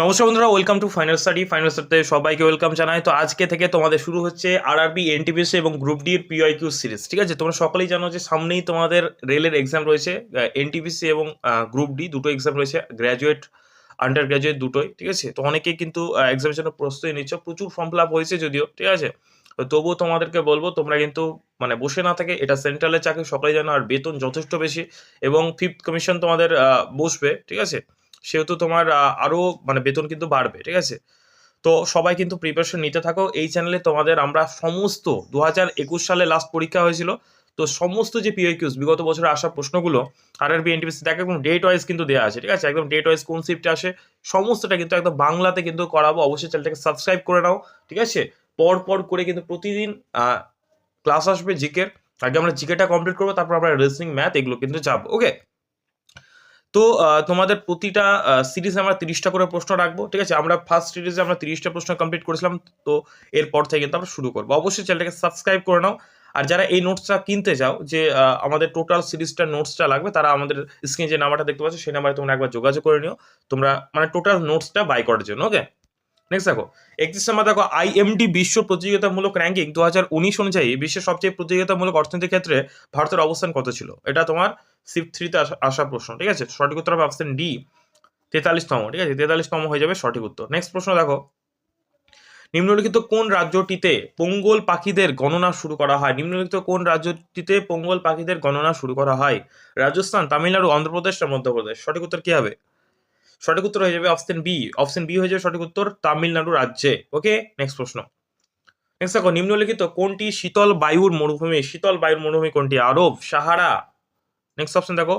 নমস্কার বন্ধুরা welcome to final study final স্টাডিতে সবাইকে ওয়েলকাম জানাই। তো আজকে থেকে তোমাদের শুরু হচ্ছে আর আরবি এনটিপিসি এবং গ্রুপ ডি এর পিআইকিউ সিরিজ ঠিক আছে? তোমরা সকলেই জানো যে সামনেই তোমাদের রেলের এক্সাম রয়েছে এনটিপিসি এবং গ্রুপ ডি দুটো এক্সাম রয়েছে গ্র্যাজুয়েট আন্ডার গ্র্যাজুয়েট দুটোই, ঠিক আছে? তো অনেকেই কিন্তু এক্সামের জন্য প্রস্তুতি নিচ্ছ, প্রচুর ফর্ম ফিল আপ হয়েছে যদিও, ঠিক আছে? তবুও তোমাদেরকে বলব, তোমরা কিন্তু মানে বসে না থাকে এটা সেন্ট্রালের চাকরি, সকলেই জানো, আর বেতন যথেষ্ট বেশি এবং ফিফথ কমিশন তোমাদের বসবে, ঠিক আছে? সেহেতু তোমার আরও মানে বেতন কিন্তু বাড়বে, ঠিক আছে? তো সবাই কিন্তু প্রিপারেশন নিতে থাকো। এই চ্যানেলে তোমাদের আমরা সমস্ত দু হাজার একুশ সালে লাস্ট পরীক্ষা হয়েছিল। তো সমস্ত যে পিওকিউস বিগত বছরে আসা প্রশ্নগুলো আর আর বি এনটিপিসি দেখো একদম ডেট ওয়াইজ কিন্তু দেওয়া আছে, ঠিক আছে? একদম ডেট ওয়াইজ কোন শিফটে আসে, সমস্তটা কিন্তু একদম বাংলাতে কিন্তু করাবো। অবশ্যই চ্যানেলটাকে সাবস্ক্রাইব করে নাও, ঠিক আছে? পর পর করে কিন্তু প্রতিদিন ক্লাস আসবে জিকের আগে আমরা জিকেটা কমপ্লিট করব, তারপর আমরা রিজনিং ম্যাথ এগুলো কিন্তু যাব ওকে তো তোমাদের প্রতিটা সিরিজে আমরা তিরিশটা করে প্রশ্ন রাখব, ঠিক আছে? আমরা ফার্স্ট সিরিজে আমরা তিরিশটা প্রশ্ন কমপ্লিট করেছিলাম, তো এরপর থেকে কিন্তু আমরা শুরু করব। অবশ্যই চ্যানেলটাকে সাবস্ক্রাইব করে নাও। আর যারা এই নোটসটা কিনতে চাও, যে আমাদের টোটাল সিরিজটা নোটসটা লাগবে, তারা আমাদের স্ক্রিনে যে নাম্বারটা দেখতে পাচ্ছ, সেই নাম্বারে তোমরা একবার যোগাযোগ করে নিও। তোমরা মানে টোটাল নোটসটা বাই করার জন্য ওকে নেক্সট দেখো, একত্রিশ নাম্বার দেখো আইএমডি বিশ্ব প্রতিযোগিতামূলক র্যাঙ্কিং দু হাজার উনিশ অনুযায়ী বিশ্বের সবচেয়ে প্রতিযোগিতামূলক অর্থনীতির ক্ষেত্রে ভারতের অবস্থান কত ছিল? এটা তোমার সিফ থ্রিতে আসা প্রশ্ন, ঠিক আছে? সঠিক উত্তর হবে অপশন ডি তেতাল্লিশতম, ঠিক আছে? তেতাল্লিশতম হয়ে যাবে সঠিক উত্তর। নেক্সট প্রশ্ন দেখো, নিম্নলিখিত কোন রাজ্যটিতে পঙ্গল পাখিদের গণনা শুরু করা হয়? নিম্নলিখিত কোন রাজ্যটিতে পঙ্গল পাখিদের গণনা শুরু করা হয়? রাজস্থান, তামিলনাড়ু, অন্ধ্রপ্রদেশ না মধ্যপ্রদেশ। সঠিক উত্তর কি হবে? সঠিক উত্তর হয়ে যাবে অপশন বি অপশন বি হয়ে যাবে সঠিক উত্তর তামিলনাড়ু রাজ্যে। ওকে নেক্সট প্রশ্ন। নেক্সট দেখো, নিম্নলিখিত কোনটি শীতল বায়ুর মরুভূমি? শীতল বায়ুর মরুভূমি কোনটি? আরব, সাহারা। নেক্সট অপশন দেখো,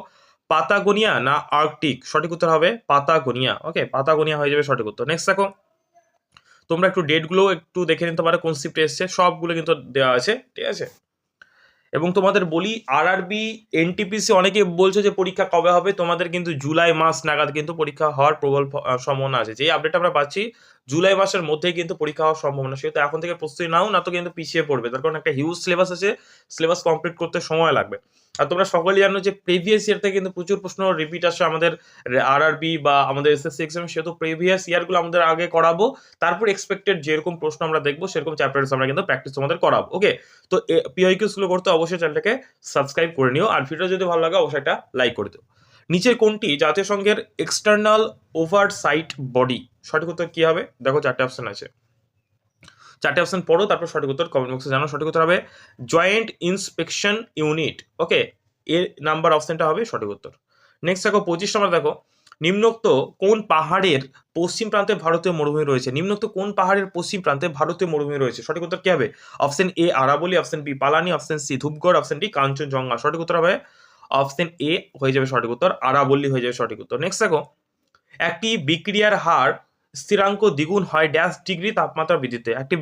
পাতাগোনিয়া না আর্কটিক? সঠিক উত্তর হবে পাতাগোনিয়া। ওকে পাতাগোনিয়া হয়ে যাবে সঠিক উত্তর। নেক্সট দেখো, তোমরা একটু ডেটগুলো একটু দেখে নিতে পারো, কোন শিফটে এসছে? সবগুলো কিন্তু দেওয়া আছে, ঠিক আছে? এবং তোমাদের বলি আরআরবি এনটিপিসি অনেকে বলছে যে পরীক্ষা কবে হবে। তোমাদের কিন্তু জুলাই মাস নাগাদ কিন্তু পরীক্ষা হওয়ার প্রবল সম্ভাবনা আছে। যে আপডেট আমরা পাচ্ছি জুলাই মাসের মধ্যেই কিন্তু পরীক্ষা হওয়ার সম্ভাবনা, সেহেতু এখন থেকে প্রস্তুতি নাও, না তো কিন্তু পিছিয়ে পড়বে। তার কারণ একটা হিউজ সিলেবাস আছে সিলেবাস কমপ্লিট করতে সময় লাগবে। আর তোমরা সকলেই জানো যে প্রিভিয়াস ইয়ার থেকে কিন্তু প্রচুর প্রশ্ন রিপিট আসে আমাদের আরআরবি বা আমাদের এসএসসি এক্সাম সেহেতু প্রিভিয়াস ইয়ারগুলো আমাদের আগে করাবো, তারপর এক্সপেক্টেড যেরকম প্রশ্ন আমরা দেখব, সেরকম চ্যাপ্টার্স আমরা কিন্তু প্র্যাকটিস তোমাদের করাবো ওকে তো পিআইকিউসগুলো করতে অবশ্যই চ্যানেলটাকে সাবস্ক্রাইব করে নিও, আর ভিডিও যদি ভালো লাগে অবশ্যই একটা লাইক করে দিও। নিচের কোনটি জাতীয় সংঘের এক্সটার্নাল ওভার সাইট বডি সঠিক উত্তর কি হবে? দেখো চারটে অপশন আছে। চারটে অপশন পড়ো, তারপর সঠিক উত্তর কমেন্ট বক্সে জানো সঠিক উত্তর হবে জয়েন্ট ইন্সপেকশন ইউনিট ওকে এর নাম্বার অপশনটা হবে সঠিক উত্তর। নেক্সট দেখো, পঁচিশ নম্বর দেখো। নিম্নোক্ত কোন পাহাড়ের পশ্চিম প্রান্তে ভারতীয় মরুভূমি রয়েছে? নিম্নোক্ত কোন পাহাড়ের পশ্চিম প্রান্তে ভারতীয় মরুভূমি রয়েছে? সঠিক উত্তর কি হবে? Option A আরাবলি option B Palani option C Dhupgarh option D Kanchenjunga. সঠিক উত্তর হবে অপশন এ হয়ে যাবে সঠিক উত্তর, আরাবল্লী হয়ে যাবে সঠিক উত্তর। নেক্সট দেখো, একটি বিক্রিয়ার হার স্থিরাঙ্ক দ্বিগুণ হয় ড্যাশ ডিগ্রি তাপমাত্রা বৃদ্ধিতে। একটি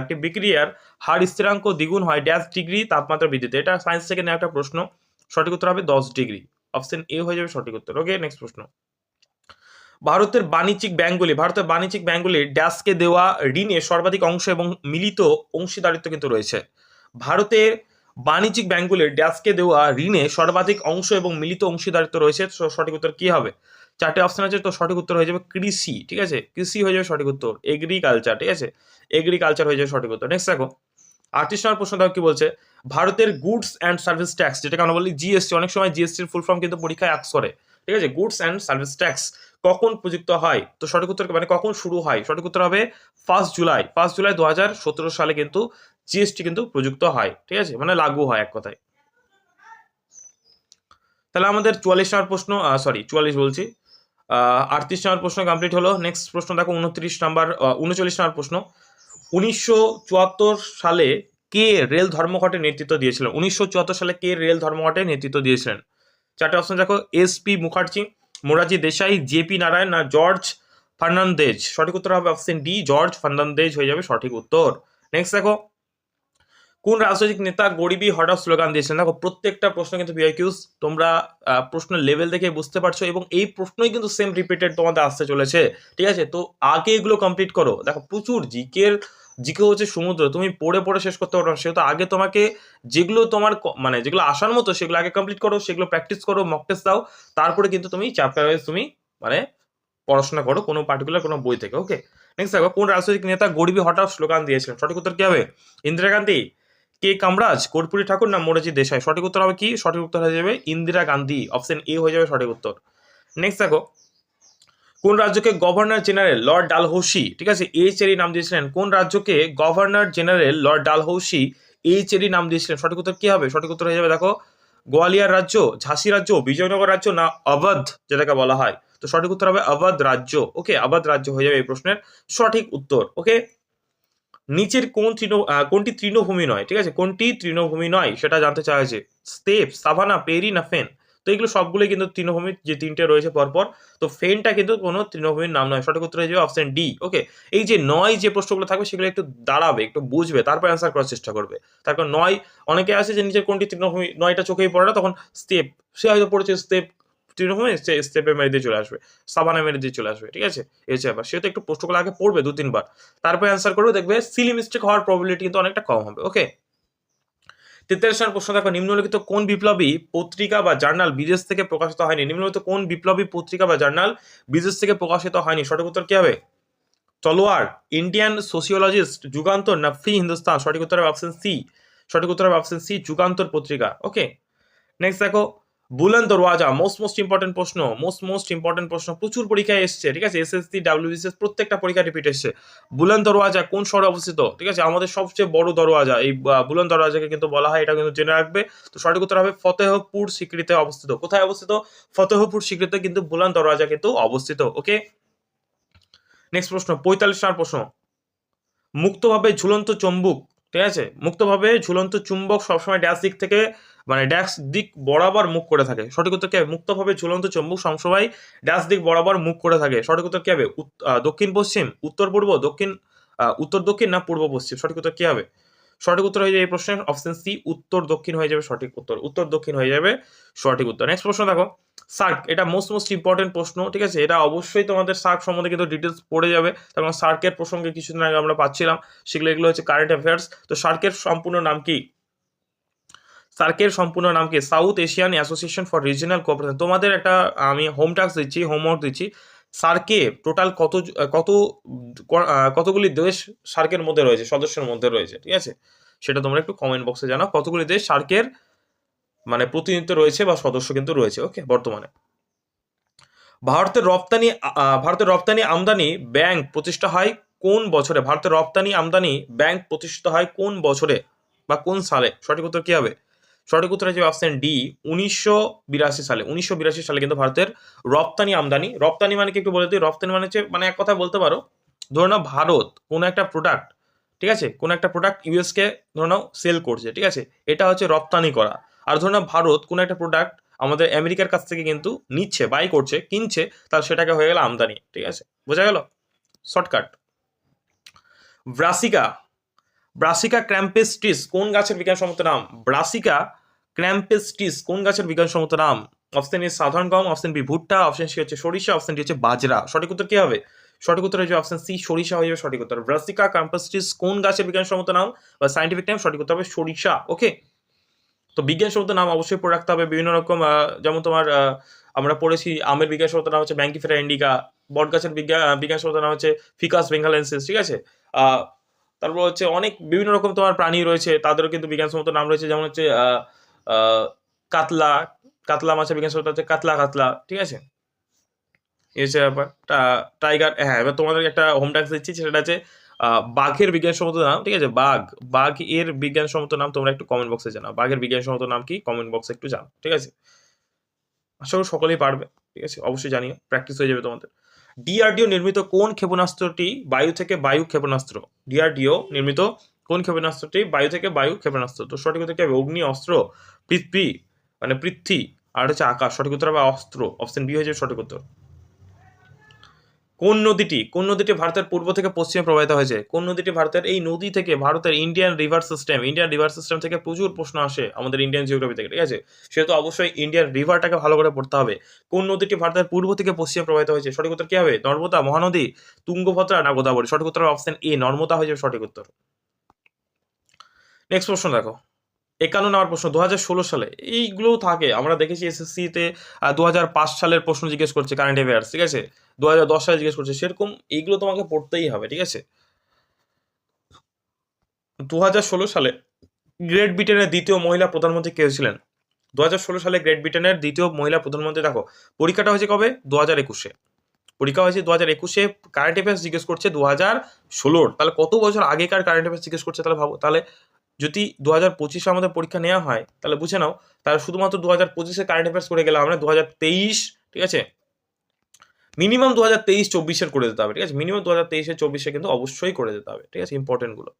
একটি বিক্রিয়ার হার স্থিরাঙ্ক দ্বিগুণ হয় ড্যাশ ডিগ্রি তাপমাত্রা বৃদ্ধিতে। এটা সায়েন্স থেকে নেওয়া একটা প্রশ্ন। সঠিক উত্তর হবে দশ ডিগ্রি অপশন এ হয়ে যাবে সঠিক উত্তর। ওকে নেক্সট প্রশ্ন। ভারতের বাণিজ্যিক ব্যাঙ্কগুলি ভারতের বাণিজ্যিক ব্যাঙ্কগুলি ড্যাশকে দেওয়া ঋণে সর্বাধিক অংশ এবং মিলিত অংশীদারিত্ব কিন্তু রয়েছে। ভারতের বাণিজ্যিক ব্যাংকগুলির ড্যাশকে দেওয়া ঋণে সর্বাধিক অংশ এবং মিলিত অংশীদারিত্ব রয়েছে সঠিক উত্তর কি হবে? চারটে অপশন আছে, তো সঠিক উত্তর হয়ে যাবে কৃষি, ঠিক আছে? কৃষি হয়ে যাবে সঠিক উত্তর এগ্রিকালচার ঠিক আছে? এগ্রিকালচার হয়ে যাবে সঠিক উত্তর। নেক্সট দেখো, আটত্রিশ নম্বর প্রশ্ন দেখো কি বলছে? ভারতের গুডস অ্যান্ড সার্ভিস ট্যাক্স যেটাকে আমরা বলি জিএসটি অনেক সময় জিএসটির ফুল ফর্ম কিন্তু পরীক্ষায় আক্স করে ঠিক আছে? গুডস অ্যান্ড সার্ভিস ট্যাক্স কখন প্রযুক্ত হয়? তো সঠিক উত্তর মানে কখন শুরু হয়? সঠিক উত্তর হবে ফার্স্ট জুলাই ফার্স্ট জুলাই দু সালে কিন্তু জিএসটি কিন্তু প্রযুক্ত হয়, ঠিক আছে? মানে লাগু হয় এক কথায়। তাহলে আমাদের চুয়াল্লিশ নম্বর প্রশ্ন সরি চুয়াল্লিশ বলছি। আটত্রিশ নম্বর প্রশ্ন কমপ্লিট হলো। নেক্সট প্রশ্ন দেখো, উনত্রিশ নাম্বার উনচল্লিশ নম্বর প্রশ্ন। উনিশশো চুয়াত্তর সালে কে রেল ধর্মঘটের নেতৃত্ব দিয়েছিলেন? উনিশশো চুয়াত্তর সালে কে রেল ধর্মঘটের নেতৃত্ব দিয়েছিলেন? চারটে অপশন দেখো S P Mukherjee, Morarji Desai JP Narayan না জর্জ ফার্নান্দেজ। সঠিক উত্তর হবে অপশন ডি জর্জ ফার্নান্দেজ হয়ে যাবে সঠিক উত্তর। নেক্সট দেখো কোন রাজনৈতিক নেতা গরিবী হঠাৎ স্লোগান দিয়েছেন? দেখো প্রত্যেকটা প্রশ্ন কিন্তু ভিআইকিউস তোমরা আহ, প্রশ্নের লেভেল দেখে বুঝতে পারছ এবং এই প্রশ্নই কিন্তু সেম রিপিটেড তোমাদের আসতে চলেছে ঠিক আছে? তো আগে এগুলো কমপ্লিট করো। দেখো প্রচুর জিকের জিকে হচ্ছে সমুদ্র তুমি পড়ে পড়ে শেষ করতে পারো না সেহেতু আগে তোমাকে যেগুলো তোমার মানে যেগুলো আসার মতো সেগুলো আগে কমপ্লিট করো সেগুলো প্র্যাকটিস করো মক টেস্ট দাও তারপরে কিন্তু তুমি চ্যাপ্টার ওয়াইজ তুমি মানে পড়াশোনা করো কোনো পার্টিকুলার কোনো বই থেকে ওকে নেক্সট দেখো কোন রাজনৈতিক নেতা গরিবী হঠাৎ স্লোগান দিয়েছিলেন? সঠিক উত্তর কি হবে? ইন্দিরা গান্ধী। কে কামরাজ, কর্পূরী ঠাকুর না মোরাজি দেশাই? সঠিক উত্তর হবে কি? সঠিক উত্তর হয়ে যাবে ইন্দিরা গান্ধী অপশন এ হয়ে যাবে সঠিক উত্তর। নেক্সট দেখো, কোন রাজ্যকে গভর্নর জেনারেল লর্ড ডালহৌসি, ঠিক আছে এই চেরি নাম দিয়েছিলেন, কোন রাজ্যকে গভর্নর জেনারেল লর্ড ডালহৌসি এই চেরি নাম দিয়েছিলেন, সঠিক উত্তর কি হবে? সঠিক উত্তর হয়ে যাবে দেখো, গোয়ালিয়ার রাজ্য, ঝাঁসি রাজ্য, বিজয়নগর রাজ্য না অবধ, যেটাকে বলা হয়? তো সঠিক উত্তর হবে অবধ রাজ্য। ওকে অবধ রাজ্য হয়ে যাবে এই প্রশ্নের সঠিক উত্তর। ওকে নিচের কোন তৃণ কোনটি তৃণভূমি নয়, ঠিক আছে? কোনটি তৃণভূমি নয়, সেটা জানতে হয়েছে। স্টেপ, সাভানা, পেরি না ফেন? তো এগুলো সবগুলোই কিন্তু তৃণভূমির যে তিনটে রয়েছে পরপর, তো ফেনটা কিন্তু কোনো তৃণভূমির নাম নয়। সঠিক উত্তর হয়ে অপশন ডি ওকে এই যে নয় যে প্রশ্নগুলো থাকবে, সেগুলো একটু দাঁড়াবে, একটু বুঝবে, তারপর অ্যান্সার করার চেষ্টা করবে। তারপর নয়, অনেকে আছে যে নিজের কোনটি তৃণভূমি, নয়টা চোখেই পড়ে না, তখন স্টেপ সে হয়তো পড়েছে স্টেপ তৃণভূমি সে স্টেপে মেরে দিয়ে চলে আসবে। সাবানা মেরে দিয়ে চলে আসবে, ঠিক আছে? এই হচ্ছে সে তো একটু প্রশ্নগুলো আগে পড়বে দু, তিনবার। তারপর অ্যান্সার করবে, দেখবে সিলি মিস্টেক হওয়ার প্রবাবিলিটি কিন্তু অনেকটা কম হবে ওকে তেতাল্লিশ নম্বর প্রশ্ন দেখো, নিম্নলিখিত কোন বিপ্লবী পত্রিকা বা জার্নাল বিদেশ থেকে প্রকাশিত হয়নি? নিম্নলিখিত কোন বিপ্লবী পত্রিকা বা জার্নাল বিদেশ থেকে প্রকাশিত হয়নি? সঠিক উত্তর কি হবে? তলোয়ার ইন্ডিয়ান সোসিওলজিস্ট যুগান্তর, না ফ্রি হিন্দুস্তান? সঠিক উত্তর হবে অপশন সি সঠিক উত্তর হবে অপশন সি যুগান্তর পত্রিকা ওকে নেক্সট দেখো Buland Darwaza most most important প্রশ্ন মোস্ট মোস্ট ইম্পর্টেন্ট প্রশ্ন প্রচুর পরীক্ষায় এসছে, ঠিক আছে? এসএসসি ডাব্লিউবিসিএস প্রত্যেকটা পরীক্ষা রিপিট এসছে। বুলন দরওয়াজা কোন শহরে অবস্থিত? ঠিক আছে? আমাদের সবচেয়ে বড় দরওয়াজা, এই বুলন দরওয়াজাকে কিন্তু বলা হয়, এটা কিন্তু জেনে রাখবে। তো সঠিক উত্তর হবে ফতেহপুর স্বীকৃতে অবস্থিত। কোথায় অবস্থিত? ফতেহপুর স্বীকৃতে কিন্তু বুলন দরওয়াজা কিন্তু অবস্থিত ওকে নেক্সট প্রশ্ন, পঁয়তাল্লিশ নম্বর প্রশ্ন। মুক্তভাবে ঝুলন্ত চুম্বক ঠিক আছে? মুক্তভাবে ঝুলন্ত চুম্বক সবসময় ড্যাশ দিক থেকে মানে ড্যাশ দিক বরাবর মুখ করে থাকে। সঠিক উত্তর কি হবে? মুক্তভাবে ঝুলন্ত চুম্বক সবসময় ড্যাশ দিক বরাবর মুখ করে থাকে। সঠিক উত্তর কি হবে? দক্ষিণ পশ্চিম, উত্তর পূর্ব, দক্ষিণ উত্তর দক্ষিণ না পূর্ব পশ্চিম? সঠিক উত্তর কি হবে? সঠিক উত্তর হয়ে যাবে এই প্রশ্নের অপশন সি উত্তর দক্ষিণ হয়ে যাবে সঠিক উত্তর। উত্তর দক্ষিণ হয়ে যাবে সঠিক উত্তর। নেক্সট প্রশ্ন দেখো। সার্ক, এটা মোস্ট মোস্ট ইম্পর্টেন্ট প্রশ্ন, ঠিক আছে? এটা অবশ্যই তোমাদের সার্ক সম্বন্ধে কিন্তু ডিটেলস পড়ে যাবে। কারণ সার্কের প্রসঙ্গে কিছুদিন আগে আমরা পাচ্ছিলাম, সেগুলো এগুলো হচ্ছে কারেন্ট অ্যাফেয়ার্স তো সার্কের সম্পূর্ণ নাম কি? সার্কের সম্পূর্ণ নাম কি? South Asian association for regional cooperation তোমাদের একটা, আমি হোম টাস্ক দিচ্ছি হোমওয়ার্ক দিচ্ছি। সার্কে টোটাল কত কত, কতগুলি দেশ সার্কের মধ্যে রয়েছে, সদস্যের মধ্যে রয়েছে, ঠিক আছে? সেটা তোমরা একটু কমেন্ট বক্সে জানাও। কতগুলি দেশ সার্কের মানে প্রতিনিধিত্ব রয়েছে বা সদস্য কিন্তু রয়েছে। ওকে, বর্তমানে। ভারতের রপ্তানি ভারতের রপ্তানি আমদানি ব্যাংক প্রতিষ্ঠা হয় কোন বছরে? ভারতের রপ্তানি আমদানি ব্যাংক প্রতিষ্ঠিত হয় কোন বছরে বা কোন সালে? সঠিক উত্তর কি হবে? সঠিক উত্তর হচ্ছে অপশন ডি উনিশশো বিরাশি সালে। উনিশশো বিরাশি সালে কিন্তু ভারতের রপ্তানি আমদানি। রপ্তানি মানে কি একটু বলে দিই? রপ্তানি মানে হচ্ছে মানে এক কথা বলতে পারো, ধরে নাও ভারত কোনো একটা প্রোডাক্ট ঠিক আছে? কোনো একটা প্রোডাক্ট ইউএসকে ধরে নাও সেল করছে, ঠিক আছে? এটা হচ্ছে রপ্তানি করা। আর ধরুন নাও ভারত কোনো একটা প্রোডাক্ট আমাদের আমেরিকার কাছ থেকে কিন্তু নিচ্ছে বাই করছে, কিনছে তাহলে সেটাকে হয়ে গেল আমদানি, ঠিক আছে? বোঝা গেল? শর্টকাট ব্রাসিকা ব্রাসিকা ক্র্যাম্পেস্টিস কোন গাছের বিজ্ঞানসম্মত নাম? ব্রাসিকা ক্র্যাম্পেস্টিস কোন গাছের বিজ্ঞানসম্মত নাম? অপশন এ সাধারণ গম অপশন বি ভুট্টা অপশন সি হচ্ছে সরিষা অপশন ডি হচ্ছে বাজরা। সঠিক উত্তর কি হবে? সঠিক উত্তর হয়ে যাবে অপশন সি সরিষা হয়ে যাবে সঠিক উত্তর। ব্রাসিকা ক্র্যাম্পেস্টিস কোন গাছের বিজ্ঞানসম্মত নাম বা সাইন্টিফিক নাম সঠিক উত্তর হবে সরিষা ওকে তো বিজ্ঞানসম্মত নাম অবশ্যই পড়ে রাখতে হবে। বিভিন্ন রকম যেমন তোমার আমরা পড়েছি, আমের বিজ্ঞানসম্মত নাম হচ্ছে ব্যাঙ্কিফেরা ইন্ডিকা বট গাছের বিজ্ঞান বিজ্ঞানসম্মত নাম হচ্ছে ফিকাস বেঙ্গালেন্সিস ঠিক আছে? তারপর হচ্ছে অনেক বিভিন্ন রকম তোমার প্রাণী রয়েছে, তাদেরও কিন্তু বিজ্ঞানসম্মত নাম রয়েছে, যেমন হচ্ছে কাতলা কাতলা মাছের বিজ্ঞানসম্মত হচ্ছে কাতলা কাতলা, ঠিক আছে? হচ্ছে ব্যাপার। টাইগার হ্যাঁ এবার তোমাদের একটা হোম টাস্ক দিচ্ছি, সেটা হচ্ছে বাঘের বিজ্ঞানসম্মত নাম, ঠিক আছে? বাঘ বাঘ এর বিজ্ঞানসম্মত নাম তোমরা একটু কমেন্ট বক্সে জানাও। বাঘের বিজ্ঞানসম্মত নাম কি? কমেন্ট বক্সে একটু জানাও, ঠিক আছে? আশা করি সকলেই পারবে, ঠিক আছে? অবশ্যই জানিও প্র্যাকটিস হয়ে যাবে তোমাদের। ডিআরডিও নির্মিত কোন ক্ষেপণাস্ত্রটি বায়ু থেকে বায়ু ক্ষেপণাস্ত্র? ডিআরডিও নির্মিত কোন ক্ষেপণাস্ত্রটি বায়ু থেকে বায়ু ক্ষেপণাস্ত্র? তো সঠিক উত্তর কি হবে? অগ্নি, অস্ত্র, পৃথিবী মানে পৃথ্বী, আর হচ্ছে আকাশ। সঠিক উত্তর হবে অস্ত্র। অপশন বি হয়ে যাবে সঠিক উত্তর। কোন নদীটি কোন নদীটি ভারতের পূর্ব থেকে পশ্চিমে প্রবাহিত হয়েছে? কোন নদীটি ভারতের এই নদী থেকে ভারতের Indian river system Indian river system থেকে প্রচুর প্রশ্ন আসে আমাদের ইন্ডিয়ান জিওগ্রাফি থেকে, ঠিক আছে? সেহেতু অবশ্যই ইন্ডিয়ান রিভারটাকে ভালো করে পড়তে হবে। কোন নদীটি ভারতের পূর্ব থেকে পশ্চিমে প্রবাহিত হয়েছে? সঠিক উত্তর কি হবে? নর্মদা, মহানদী, তুঙ্গভদ্রা না গোদাবরী? সঠিক উত্তর অপশন এ নর্মদা হয়ে যাবে সঠিক উত্তর। নেক্সট প্রশ্ন দেখো। একান্ন নম্বর প্রশ্ন দু সালে। এইগুলোও থাকে। আমরা দেখেছি এসএসসিতে দু হাজার পাঁচ সালের প্রশ্ন জিজ্ঞেস করছে কারেন্ট অ্যাফেয়ার্স ঠিক আছে? দু সালে জিজ্ঞেস করছে। সেরকম এইগুলো তোমাকে পড়তেই হবে, ঠিক আছে? দু সালে গ্রেট ব্রিটেনের দ্বিতীয় মহিলা প্রধানমন্ত্রী কে ছিলেন? দু সালে গ্রেট ব্রিটেনের দ্বিতীয় মহিলা প্রধানমন্ত্রী, দেখো, পরীক্ষাটা হয়েছে কবে? দু হাজার একুশে। পরীক্ষা হয়েছে দু হাজার একুশে কারেন্ট অ্যাফেয়ার্স জিজ্ঞেস করছে দু হাজার ষোলোর। তাহলে কত বছর আগেকার কারেন্ট অ্যাফেয়ার্স জিজ্ঞেস করছে? তাহলে ভাবো, তাহলে যদি দু হাজার পঁচিশে আমাদের পরীক্ষা নেওয়া হয়, তাহলে বুঝে নাও, তাহলে শুধুমাত্র দু হাজার পঁচিশে কারেন্ট অ্যাফেয়ার্স করে গেলাম আমরা দু হাজার তেইশ, ঠিক আছে? মিনিমাম দু হাজার তেইশ, চব্বিশের করে দিতে হবে, ঠিক আছে? মিনিমাম দু হাজার তেইশে, চব্বিশে কিন্তু অবশ্যই করে দিতে হবে, ঠিক আছে? ইম্পর্টেন্টগুলো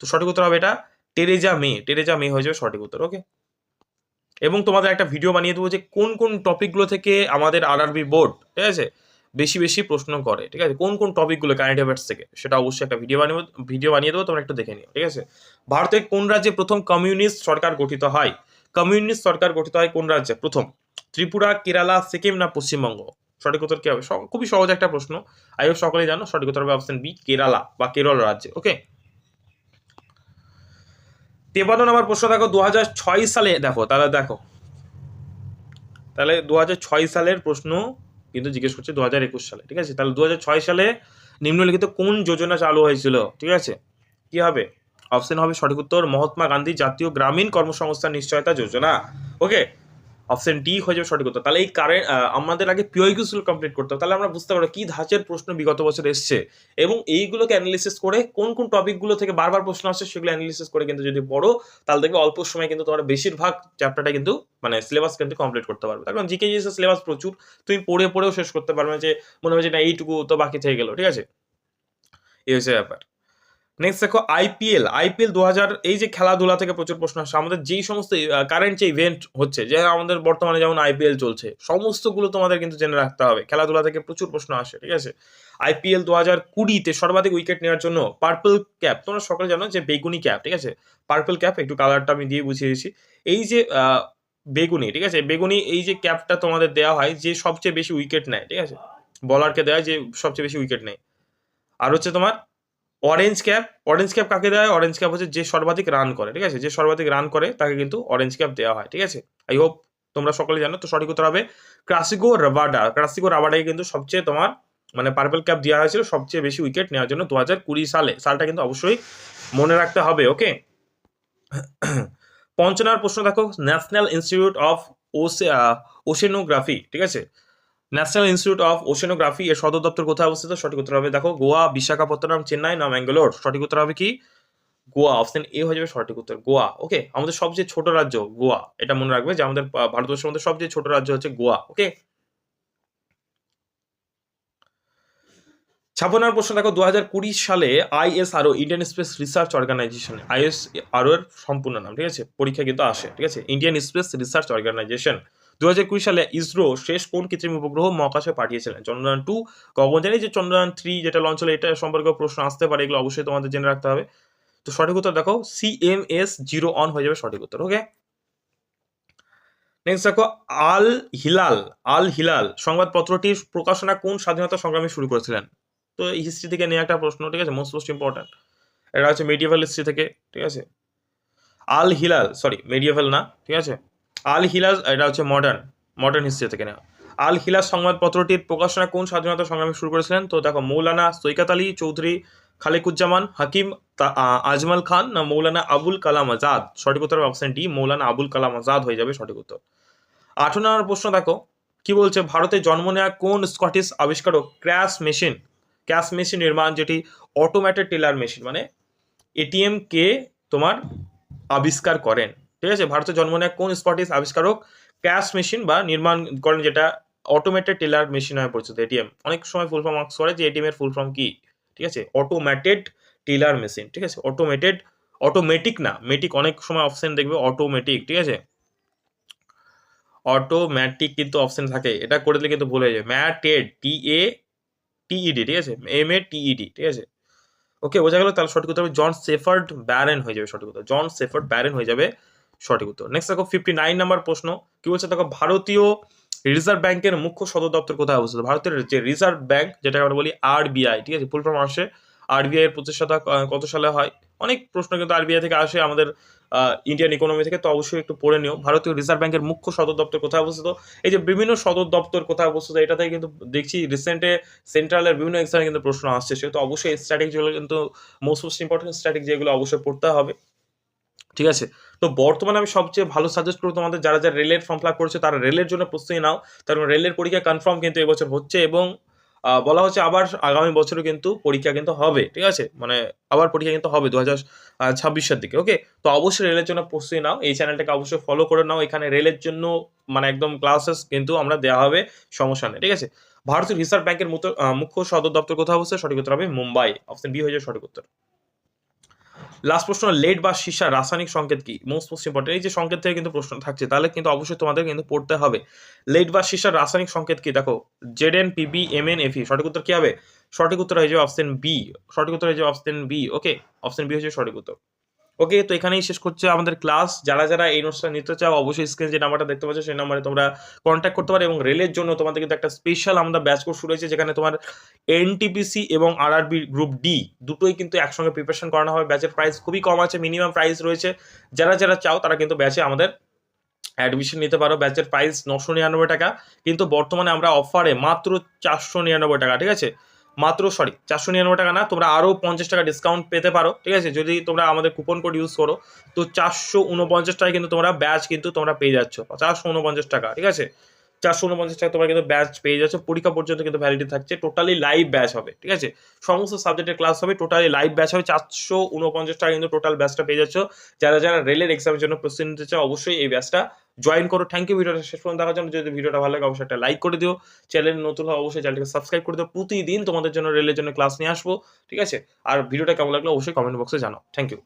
তো সঠিক উত্তর হবে এটা টেরেজা মে টেরেজা মে হয়ে যাবে সঠিক উত্তর ওকে এবং তোমাদের একটা ভিডিও বানিয়ে দেবো যে কোন কোন টপিকগুলো থেকে আমাদের আরআরবি বোর্ড ঠিক আছে? বেশি বেশি প্রশ্ন করে, ঠিক আছে? কোন কোন টপিকগুলো কারেন্ট অ্যাফেয়ার্স থেকে, সেটা অবশ্যই একটা ভিডিও বানিয়ে ভিডিও বানিয়ে দেবো, তোমরা একটু দেখে নিও, ঠিক আছে? ভারতের কোন রাজ্যে প্রথম কমিউনিস্ট সরকার গঠিত হয়? কমিউনিস্ট সরকার গঠিত হয় কোন রাজ্যে? প্রথম, ত্রিপুরা, কেরালা, সিকিম না পশ্চিমবঙ্গ? সঠিক উত্তর কি হবে? খুবই সহজ একটা প্রশ্ন। আই হোপ সকলেই জানো, সঠিক উত্তর হবে অপশন বি কেরালা বা কেরল রাজ্যে ওকে তেবান্ন নম্বর প্রশ্ন দেখো দু সালে, দেখো, তাহলে দেখো। তাহলে দু সালের প্রশ্ন কিন্তু জিজ্ঞেস করছে দু হাজার একুশ সালে, ঠিক আছে? তাহলে দু সালে নিম্নলিখিত কোন যোজনা চালু হয়েছিল? ঠিক আছে? কি হবে? অপশন হবে সঠিক উত্তর, মহাত্মা গান্ধী জাতীয় গ্রামীণ কর্মসংস্থান নিশ্চয়তা যোজনা। ওকে অপশন ডি হয়ে যাবে সঠিক উত্তর। তাহলে এই কারেন্ট আমাদের আগে পিওইকিউসুল কমপ্লিট করতে হবে। তাহলে আমরা বুঝতে পারব কি ধাঁচের প্রশ্ন বিগত বছর এসছে। এবং এইগুলোকে অ্যানালিসিস করে কোন কোন টপিকগুলো থেকে বারবার প্রশ্ন আসছে সেগুলো অ্যানালিসিস করে কিন্তু যদি পড়ো তাহলে দেখবে অল্প সময় কিন্তু তোমরা বেশিরভাগ চ্যাপ্টারটা কিন্তু মানে সিলেবাস কিন্তু কমপ্লিট করতে পারবে। কারণ জিকে জিএস সিলেবাস প্রচুর। তুমি পড়ে, পড়েও শেষ করতে পারবে যে মনে হয় যে না, এইটুকু তো বাকি থেকে গেলো, ঠিক আছে? এই হচ্ছে ব্যাপার। নেক্সট দেখো আইপিএল আইপিএল দু হাজার এই যে খেলাধুলা থেকে প্রচুর প্রশ্ন আসছে আমাদের যেই সমস্ত কারেন্ট যে ইভেন্ট হচ্ছে, যে আমাদের বর্তমানে যেমন আইপিএল চলছে, সমস্তগুলো তোমাদের কিন্তু জেনে রাখতে হবে। খেলাধুলা থেকে প্রচুর প্রশ্ন আসে, ঠিক আছে? আইপিএল দু হাজার কুড়িতে সর্বাধিক উইকেট নেওয়ার জন্য পার্পল ক্যাপ তোমরা সকলে জানো যে বেগুনি ক্যাপ ঠিক আছে? পার্পল ক্যাপ একটু কালারটা আমি দিয়ে বুঝিয়ে দিয়েছি এই যে বেগুনি, ঠিক আছে? বেগুনি এই যে ক্যাপটা তোমাদের দেওয়া হয় যে সবচেয়ে বেশি উইকেট নেয়, ঠিক আছে? বলারকে দেওয়া যে সবচেয়ে বেশি উইকেট নেয়। আর হচ্ছে তোমার অরেঞ্জ ক্যাপ অরেঞ্জ ক্যাপ কাকে দেওয়া হয়? অরেঞ্জ ক্যাপ হচ্ছে যে সর্বাধিক রান করে, ঠিক আছে? যে সর্বাধিক রান করে, তাকে কিন্তু অরেঞ্জ ক্যাপ দেওয়া হয়, ঠিক আছে? আই হোপ তোমরা সকলে জানো, তো সঠিক উত্তর হবে ক্লাসিকো রাবাডা ক্লাসিকো রাবাডাকে কিন্তু সবচেয়ে তোমার মানে পার্পল ক্যাপ দেওয়া হয়েছিল, সবচেয়ে বেশি উইকেট নেওয়ার জন্য দু হাজার কুড়ি সালে। সালটা কিন্তু অবশ্যই মনে রাখতে হবে ওকে পঞ্চনার প্রশ্ন দেখো ন্যাশনাল ইনস্টিটিউট অফ ওসে ওশেনোগ্রাফি ঠিক আছে? ন্যাশনাল ইনস্টিটিউট অফ ওশেনোগ্রাফি এর সদর দপ্তর কোথায় অবস্থিত? সঠিক উত্তর হবে, দেখো, গোয়া, বিশাখাপত্তনম, চেন্নাই, না ম্যাঙ্গালোর? সঠিক উত্তর হবে কি? গোয়া অপশন এ হয়ে যাবে সঠিক উত্তর, গোয়া। ওকে আমাদের সবচেয়ে ছোট রাজ্য গোয়া, এটা মনে রাখবে যে আমাদের ভারতবর্ষের মধ্যে সবচেয়ে ছোট রাজ্য হচ্ছে গোয়া ওকে ছাপ্পান্নার প্রশ্ন, দেখো দু হাজার কুড়ি সালে ISRO Indian space research organisation ISRO এর সম্পূর্ণ নাম, ঠিক আছে? পরীক্ষা কিন্তু আসে, ঠিক আছে? Indian space research organisation. দু হাজার কুড়ি সালে ইসরো শেষ কোন কৃত্রিম উপগ্রহ মহাকাশে পাঠিয়েছিলেন? চন্দ্রযান টু গগনযান যে চন্দ্রযান থ্রি যেটা লঞ্চ হলো, এটা সম্পর্কে প্রশ্ন আসতে পারে, এগুলো অবশ্যই তোমাদের জেনে রাখতে হবে। তো সঠিক উত্তর দেখো সিএমএস জিরো অন হয়ে যাবে সঠিক উত্তর ওকে নেক্সট দেখো আল হিলাল আল হিলাল সংবাদপত্রটির প্রকাশনা কোন স্বাধীনতা সংগ্রামী শুরু করেছিলেন? তো হিস্ট্রি থেকে নিয়ে একটা প্রশ্ন ঠিক আছে? মোস্ট মোস্ট ইম্পর্ট্যান্ট এটা হচ্ছে মেডিয়েভাল হিস্ট্রি থেকে ঠিক আছে? আল হিলাল সরি মেডিয়েভাল না ঠিক আছে? আল হিলাল এটা হচ্ছে মডার্ন মডার্ন হিস্ট্রি থেকে নেওয়া আল হিলাল সংবাদপত্রটির প্রকাশনা কোন স্বাধীনতা সংগ্রামী শুরু করেছিলেন? তো দেখো মৌলানা সৈকত আলী চৌধুরী খালেকুজ্জামান হাকিম তা- আ, খান না মৌলানা আবুল কালাম আজাদ? সঠিক উত্তর অপশন ডি মৌলানা আবুল কালাম আজাদ হয়ে যাবে সঠিক উত্তর। আঠারো নম্বর প্রশ্ন দেখো কি বলছে? ভারতে জন্ম নেওয়া কোন স্কটিশ আবিষ্কারক ক্র্যাশ মেশিন? ক্যাশ মেশিন নির্মাণ যেটি অটোমেটেড টেলার মেশিন মানে এটিএম কে তোমার আবিষ্কার করেন। ঠিক আছে? ভারতে জন্ম নেওয়া কোন স্কটিশ আবিষ্কারক ক্যাশ মেশিন বা নির্মাণ করেন যেটা অটোমেটেড টেলার মেশিন নামে পরিচিত এটিএম অনেক সময় ফুল ফর্ম আক্স করে যে এটিএম এর ফুল ফর্ম কি? ঠিক আছে? অটোমেটেড টেলার মেশিন, ঠিক আছে? অটোমেটেড অটোমেটিক না মেটিক অনেক সময় অপশন দেখবে অটোমেটিক ঠিক আছে? অটোমেটিক কিন্তু অপশন থাকে। এটা করে দিলে কিন্তু ভুল হয়ে যাবে ম্যাটেড টি এ টিইডি ঠিক আছে? এম এ টিইডি ঠিক আছে? ওকে বোঝা গেল তাহলে সঠিক উত্তর হবে জন সেফার্ড ব্যারেন হয়ে যাবে সঠিক উত্তর। জন সেফার্ড ব্যারেন হয়ে যাবে সঠিক উত্তর। নেক্সট দেখো ফিফটি নাইন নাম্বার প্রশ্ন। কি বলছে? দেখো, ভারতীয় রিজার্ভ ব্যাংকের মুখ্য সদর দপ্তর কোথায় অবস্থিত? ভারতের যে রিজার্ভ ব্যাংক যেটা আমরা বলি আরবিআই ঠিক আছে? ফুল ফর্ম আসে। আরবিআই এর প্রতিষ্ঠাতা কত সালে হয়? অনেক প্রশ্ন কিন্তু আরবিআই থেকে আসে আমাদের ইন্ডিয়ান ইকোনমি থেকে তো অবশ্যই একটু পড়ে নিও। ভারতীয় রিজার্ভ ব্যাংকের মুখ্য সদর দপ্তর কোথায় অবস্থিত? এই যে বিভিন্ন সদর দপ্তর কোথায় অবস্থিত এটা থেকে কিন্তু দেখছি রিসেন্টে সেন্ট্রালের বিভিন্ন এক্সামে কিন্তু প্রশ্ন আসছে। সেহেতু অবশ্যই স্ট্র্যাটেজিগুলো কিন্তু মোস্ট মোস্ট ইম্পর্টেন্ট স্ট্র্যাটেজি যেগুলো অবশ্যই পড়তে হবে। ঠিক আছে? তো বর্তমানে আমি সবচেয়ে ভালো সাজেস্ট করব তোমাদের, যারা যারা রেলের ফর্ম ফিল করেছে, তারা রেলের জন্য প্রস্তুতি নাও। কারণ রেলের পরীক্ষা কনফার্ম কিন্তু এবছর হচ্ছে এবং বলা হচ্ছে আবার আগামী বছরও কিন্তু পরীক্ষা কিন্তু হবে, ঠিক আছে? মানে আবার পরীক্ষা কিন্তু হবে দু হাজার ছাব্বিশের দিকে ওকে তো অবশ্যই রেলের জন্য প্রস্তুতি নাও, এই চ্যানেলটাকে অবশ্যই ফলো করে নাও, এখানে রেলের জন্য মানে একদম ক্লাসেস কিন্তু আমরা দেওয়া হবে, সমস্যা নেই, ঠিক আছে? ভারতীয় রিজার্ভ ব্যাংকের মুখ্য সদর দপ্তর কোথায় অবস্থিত? সঠিক উত্তর হবে মুম্বাই অপশন বি হয়ে যাবে সঠিক উত্তর। লাস্ট প্রশ্ন লেড বা সীসা, রাসায়নিক সংকেত কি? মোস্ট মোস্ট ইম্পর্টেন্ট এই যে সংকেত থেকে কিন্তু প্রশ্ন থাকছে, তাহলে কিন্তু অবশ্যই তোমাদের কিন্তু পড়তে হবে। লেড বা সীসার রাসায়নিক সংকেত কি? দেখো Z N PB M N F সঠিক উত্তর কি হবে? সঠিক উত্তর হয়ে যাবে অপশন বি সঠিক উত্তর হয়ে যাবে option B okay option B হচ্ছে সঠিক উত্তর। ওকে তো এখানেই শেষ করছে আমাদের ক্লাস যারা যারা এই নোটসটা নিতে চাও, অবশ্যই স্ক্রিন যে নাম্বারটা দেখতে পাচ্ছ, সেই নাম্বারে তোমরা কন্ট্যাক্ট করতে পারো। এবং রেলের জন্য তোমাদের কিন্তু একটা স্পেশাল আমাদের ব্যাচ কোর্স শুরু হয়েছে, যেখানে তোমার এনটিপিসি এবং আরআরবি গ্রুপ ডি দুটোই কিন্তু একসঙ্গে প্রিপারেশন করানো হবে। ব্যাচের প্রাইস খুবই কম আছে মিনিমাম প্রাইস রয়েছে। যারা যারা চাও, তারা কিন্তু ব্যাচে আমাদের অ্যাডমিশন নিতে পারো। ব্যাচের প্রাইস নশো নিরানব্বই টাকা। কিন্তু বর্তমানে আমরা অফারে মাত্র চারশো নিরানব্বই টাকা, ঠিক আছে? মাত্র সরি চারশো নিরানব্বই টাকা না, তোমরা আরও পঞ্চাশ টাকা ডিসকাউন্ট পেতে পারো, ঠিক আছে? যদি তোমরা আমাদের কুপন কোড ইউজ করো, তো চারশো উনপঞ্চাশ টাকায় কিন্তু তোমরা ব্যাচ কিন্তু তোমরা পেয়ে যাচ্ছ। চারশো উনপঞ্চাশ টাকা, ঠিক আছে? চারশো উনপঞ্চাশ টাকা তোমার কিন্তু ব্যাচ পেয়ে যাচ্ছ। পরীক্ষা পর্যন্ত কিন্তু ভ্যালিডি থাকছে। টোটালি লাইভ ব্যাচ হবে, ঠিক আছে? সমস্ত সাবজেক্টের ক্লাস হবে টোটালি লাইভ ব্যাচ হবে। চারশো উনপঞ্চাশ টাকা কিন্তু টোটাল ব্যাচটা পেয়ে যাচ্ছ। যারা যারা রেলের এক্সামের জন্য প্রস্তুতি নিতে চাও, অবশ্যই এই ব্যাচটা জয়েন করো। থ্যাংক ইউ ভিডিওটা শেষ পর্যন্ত দেখার জন্য। যদি ভিডিওটা ভালো লাগে, অবশ্যই একটা লাইক করে দিও। চ্যানেল নতুন হয় অবশ্যই চ্যানেলটাকে সাবস্ক্রাইব করে দিও। প্রতিদিন তোমাদের জন্য রেলের জন্য ক্লাস নিয়ে আসব, ঠিক আছে? আর ভিডিওটা কেমন লাগল, অবশ্যই কমেন্ট বক্সে জানাও। Thank you